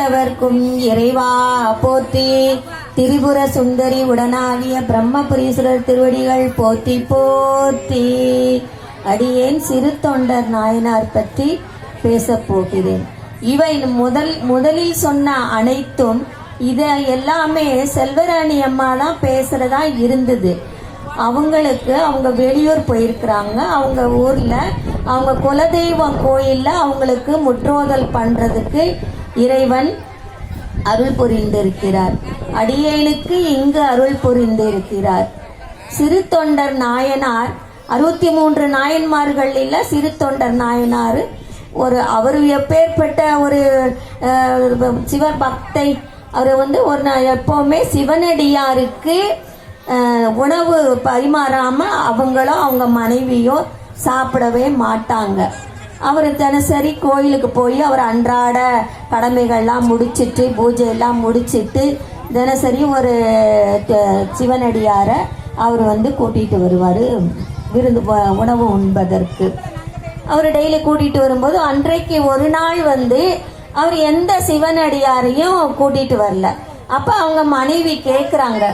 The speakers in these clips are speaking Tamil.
எட்டவர்க்கும் இறைவா போற்றி. திரிபுர சுந்தரி உடனாகிய பிரம்மபுரீஸ்வரர் திருவடிகள் போத்தி போத்தி அடியேன் சிறு தொண்டர் நாயனார் பற்றி பேசப் போகிறேன். இவை முதல் முதலில் சொன்ன அனைத்தும் இத எல்லாமே செல்வராணி அம்மா தான் பேசுறதா இருந்தது. அவங்களுக்கு அவங்க வெளியூர் போயிருக்கிறாங்க. அவங்க ஊர்ல அவங்க குலதெய்வம் கோயில்ல அவங்களுக்கு முற்றோதல் பண்றதுக்கு இறைவன் அருள் புரிந்திருக்கிறார். அடியேனுக்கு இங்கு அருள் புரிந்திருக்கிறார். சிறு தொண்டர் நாயனார் அறுபத்தி மூன்று நாயன்மார்கள் இல்ல சிறு தொண்டர் நாயனார் ஒரு அவர் எப்பேற்பட்ட ஒரு சிவ பக்தை அவர் வந்து ஒரு நா- எப்போவுமே சிவனடியாருக்கு உணவு பரிமாறாம அவங்களோ அவங்க மனைவியோ சாப்பிடவே மாட்டாங்க. அவர் தினசரி கோயிலுக்கு போய் அவர் அன்றாட கடமைகள்லாம் முடிச்சிட்டு பூஜை எல்லாம் முடிச்சிட்டு தினசரி ஒரு சிவனடியாரை அவர் வந்து கூட்டிட்டு வருவார். விருந்து உணவு உண்பதற்கு. அவர் டெய்லி கூட்டிட்டு வரும்போது அன்றைக்கு ஒரு நாள் வந்து அவர் எந்த சிவனடியாரையும் கூட்டிட்டு வரல. அப்ப அவங்க மனைவி கேக்குறாங்க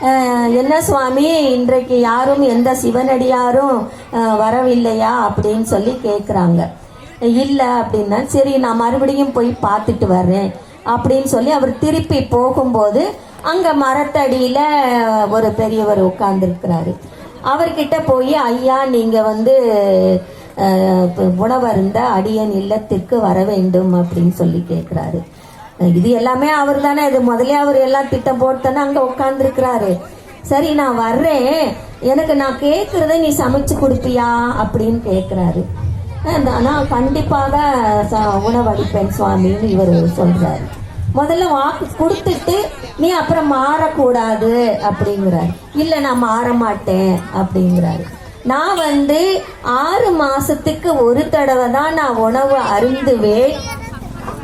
என்ன சுவாமி இன்றைக்கு யாரும் எந்த சிவனடியாரும் வரவில்லையா அப்படின்னு சொல்லி கேட்குறாங்க இல்லை அப்படின்னா சரி நான் மறுபடியும் போய் பார்த்துட்டு வர்றேன் அப்படின்னு சொல்லி அவர் திருப்பி போகும்போது அங்கே மரத்தடியில் ஒரு பெரியவர் உட்கார்ந்துருக்கிறாரு. அவர்கிட்ட போய் ஐயா நீங்கள் வந்து உணவருந்த அடியன் இல்லத்திற்கு வர வேண்டும் அப்படின்னு சொல்லி கேட்குறாரு இது எல்லாமே அவர் தானே. இது முதலே அவர் எல்லாம் திட்டம் போட்டு அங்க உட்கார்ந்துருக்கிறாரு. சரி நான் வர்றேன். எனக்கு நான் கேட்கறத நீ சமைச்சு கொடுப்பியா அப்படின்னு கேட்கிறாரு நான் கண்டிப்பாக ச- உணவளிப்பேன் சுவாமின்னு இவர் சொல்றாரு. முதல்ல வாக்கு கொடுத்துட்டு நீ அப்புறம் மாறக்கூடாது அப்படிங்கிறாரு. இல்ல நான் மாற மாட்டேன் அப்படிங்கிறாரு. நான் வந்து ஆறு மாசத்துக்கு ஒரு தடவை தான் நான் உணவு அருந்துவேன்.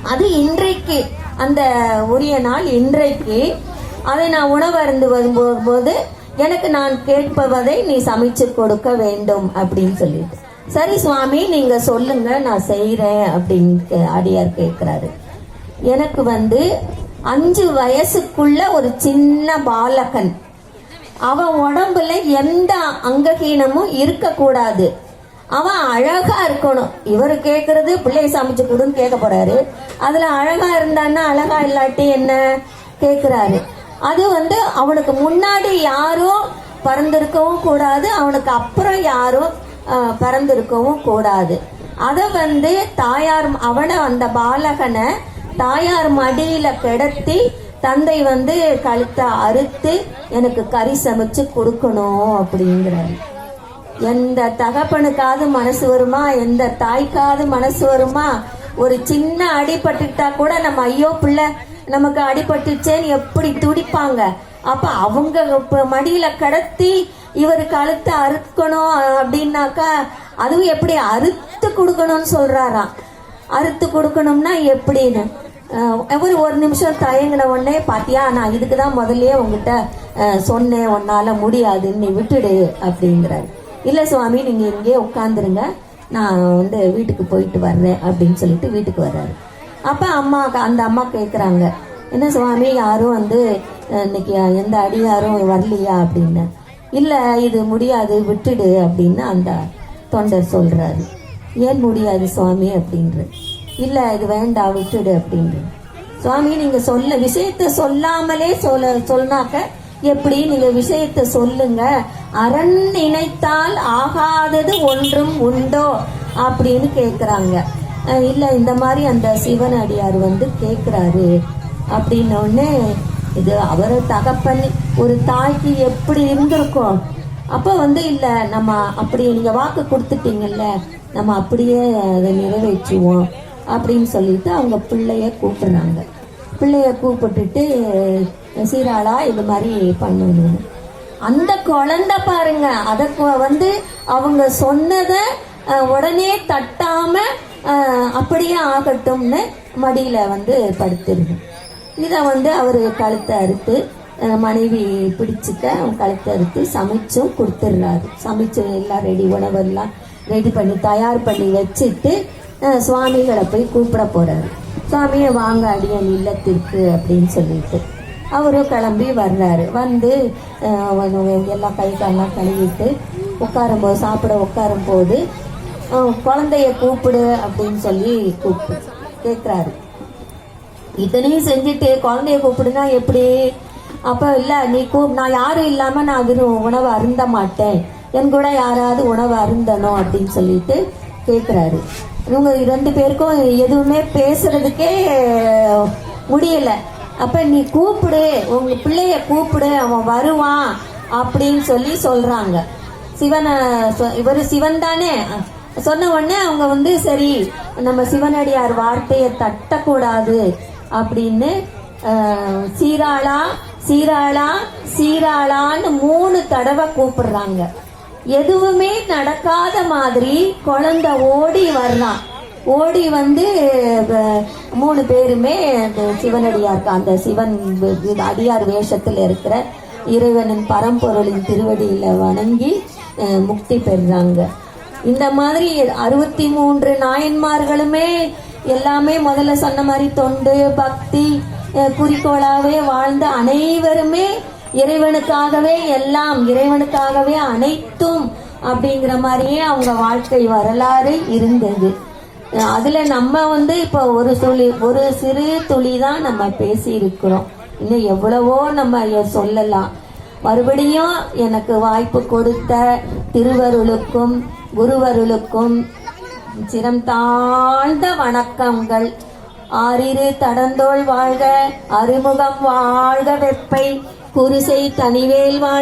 அது இன்றைக்கு. அந்த உரிய நாள் இன்றைக்கு. அதை நான் உணவு அருந்து வரும்போது எனக்கு நான் கேட்பதை நீ சமைச்சு கொடுக்க வேண்டும் அப்படின்னு சொல்லிட்டு. சரி சுவாமி நீங்க சொல்லுங்க நான் செய்யறேன் அப்படின்னு கே- அடியார் கேட்கிறாரு. எனக்கு வந்து அஞ்சு வயசுக்குள்ள ஒரு சின்ன பாலகன். அவன் உடம்புல எந்த அங்ககீனமும் இருக்கக்கூடாது. அவன் அழகா இருக்கணும். இவர் கேக்குறது பிள்ளை சமைச்சு கொடுன்னு கேட்க போறாரு. அதுல அழகா இருந்தான்னா அழகா இல்லாட்டி என்ன? கேக்குறாரு. அது வந்து அவனுக்கு முன்னாடி யாரும் பறந்திருக்கவும் கூடாது அவனுக்கு அப்புறம் யாரும் பறந்திருக்கவும் கூடாது. அத வந்து தாயார் அவனை அந்த பாலகனை தாயார் மடியில கிடத்தி தந்தை வந்து கழுத்தை அறுத்து எனக்கு கறி சமைச்சு கொடுக்கணும் அப்படிங்கிறாரு. எந்த தகப்பனுக்காவது மனசு வருமா? எந்த தாய்க்காவது மனசு வருமா? ஒரு சின்ன அடிபட்டுட்டா கூட நம்ம ஐயோ பிள்ளை நமக்கு அடிபட்டுச்சேன்னு எப்படி துடிப்பாங்க? அப்ப அவங்க மடியில கடத்தி இவர் கழுத்தை அறுக்கணும் அப்படின்னாக்கா அதுவும் எப்படி அறுத்து கொடுக்கணும்னு சொல்றாராம். அறுத்து கொடுக்கணும்னா எப்படின்னு? ஒரு ஒரு நிமிஷம் தயங்கின உடனே பாத்தியா நான் இதுக்கு தான் முதல்லயே உங்ககிட்ட சொன்னேன் உன்னால முடியாது நீ விட்டுடு அப்படிங்கிறாரு. இல்லை சுவாமி நீங்கள் இங்கே உட்காந்துருங்க நான் வந்து வீட்டுக்கு போயிட்டு வர்றேன் அப்படின்னு சொல்லிட்டு வீட்டுக்கு வர்றாரு. அப்போ அம்மா அந்த அம்மா கேட்குறாங்க என்ன சுவாமி யாரும் வந்து இன்னைக்கு எந்த அடியாரும் வரலையா அப்படின்னு. இல்லை இது முடியாது விட்டுடு அப்படின்னு அந்த தொண்டர் சொல்கிறாரு ஏன் முடியாது சுவாமி அப்படின்று இல்லை இது வேண்டாம் விட்டுடு அப்படின்று சுவாமி நீங்கள் சொல்ல விஷயத்த சொல்லாமலே சொல்ல சொன்னாக்க எப்படி நீங்க விஷயத்த சொல்லுங்க? அரண் நினைத்தால் ஆகாதது ஒன்றும் உண்டோ? அப்படின்னு கேக்குறாங்க. இல்லை இல்ல இந்த மாதிரி அந்த சிவன் அடியார் வந்து கேக்குறாரு. அப்படின்ன இது அவர் தகப்பன் ஒரு தாய்க்கு எப்படி இருந்திருக்கும்? அப்ப வந்து இல்ல நம்ம அப்படி நீங்க வாக்கு கொடுத்துட்டீங்கல்ல நம்ம அப்படியே அதை நிறைவேற்றுவோம் அப்படின்னு சொல்லிட்டு அவங்க பிள்ளைய கூப்பிடுறாங்க. பிள்ளைய கூப்பிட்டுட்டு சீராளா இது மாதிரி பண்ணணும் அந்த குழந்தை பாருங்க அதை கொ- வந்து அவங்க சொன்னதை உடனே தட்டாம அப்படியே ஆகட்டும்னு மடியில வந்து படுத்துருது இதை வந்து அவர் கழுத்தை அறுத்து மனைவி பிடிச்சிக்க அவன் கழுத்தை அறுத்து சமைச்சும் கொடுத்துடுறாரு. சமைச்சு எல்லாம் ரெடி உணவெல்லாம் ரெடி பண்ணி தயார் பண்ணி வச்சுட்டு சுவாமிகளை போய் கூப்பிட போறாரு. சாமியை வாங்க அடியன் இல்லத்திற்கு அப்படின்னு சொல்லிட்டு. அவரும் கிளம்பி வர்றாரு. வந்து எல்லாம் கை காலெலாம் கழுவிட்டு உட்காரும்போது சாப்பிட உட்காரும் போது குழந்தைய கூப்பிடு அப்படின்னு சொல்லி கூப்பிட்டு கேட்குறாரு இத்தனையும் செஞ்சுட்டு குழந்தைய கூப்பிடுனா எப்படி? அப்போ இல்லை நீ கூப் நான் யாரும் இல்லாமல் நான் அது உணவு அருந்த மாட்டேன். என் கூட யாராவது உணவு அருந்தணும் அப்படின்னு சொல்லிட்டு கேக்குறாரு. இவங்க ரெண்டு பேருக்கும் எதுவுமே பேசுறதுக்கே முடியல. அப்ப நீ கூப்பிடு உங்க பிள்ளைய கூப்பிடு அவன் வருவான் அப்படின்னு சொல்லி சொல்றாங்க. சிவனை சொ- சிவன் தானே? சொன்ன உடனே அவங்க வந்து சரி நம்ம சிவனடியார் வார்த்தையை தட்டக்கூடாது அப்படின்னு சீராளா சீராளா சீராளான்னு மூணு தடவை கூப்பிடுறாங்க. எதுவுமே நடக்காத மாதிரி குழந்தை ஓடி வர்றான். ஓடி வந்து மூணு பேருமே அந்த சிவனடியார் அந்த சிவன் அடியார் வேஷத்தில் இருக்கிற இறைவனின் பரம்பொருளின் திருவடியில வணங்கி முக்தி பெறுறாங்க. இந்த மாதிரி அறுபத்தி மூன்று நாயன்மார்களுமே எல்லாமே முதல்ல சொன்ன மாதிரி தொண்டு பக்தி குறிக்கோளாகவே குறிக்கோளாவே வாழ்ந்த அனைவருமே இறைவனுக்காகவே எல்லாம் இறைவனுக்காகவே அனைத்தும் அப்படிங்கிற மாதிரியே அவங்க வாழ்க்கை வரலாறு இருந்தது. அதுல நம்ம வந்து இப்போ ஒரு துளி ஒரு சிறு துளி தான் நம்ம பேசி இருக்கிறோம் இன்னும் எவ்வளவோ நம்ம சொல்லலாம். மறுபடியும் எனக்கு வாய்ப்பு கொடுத்த திருவருளுக்கும் குருவருளுக்கும் சிரம் தாழ்ந்த வணக்கங்கள். ஆறிரு தடந்தோள் வாழ்க அறிமுகம் வாழ்க வெப்பை. குருசை தனிவேல் வாழ்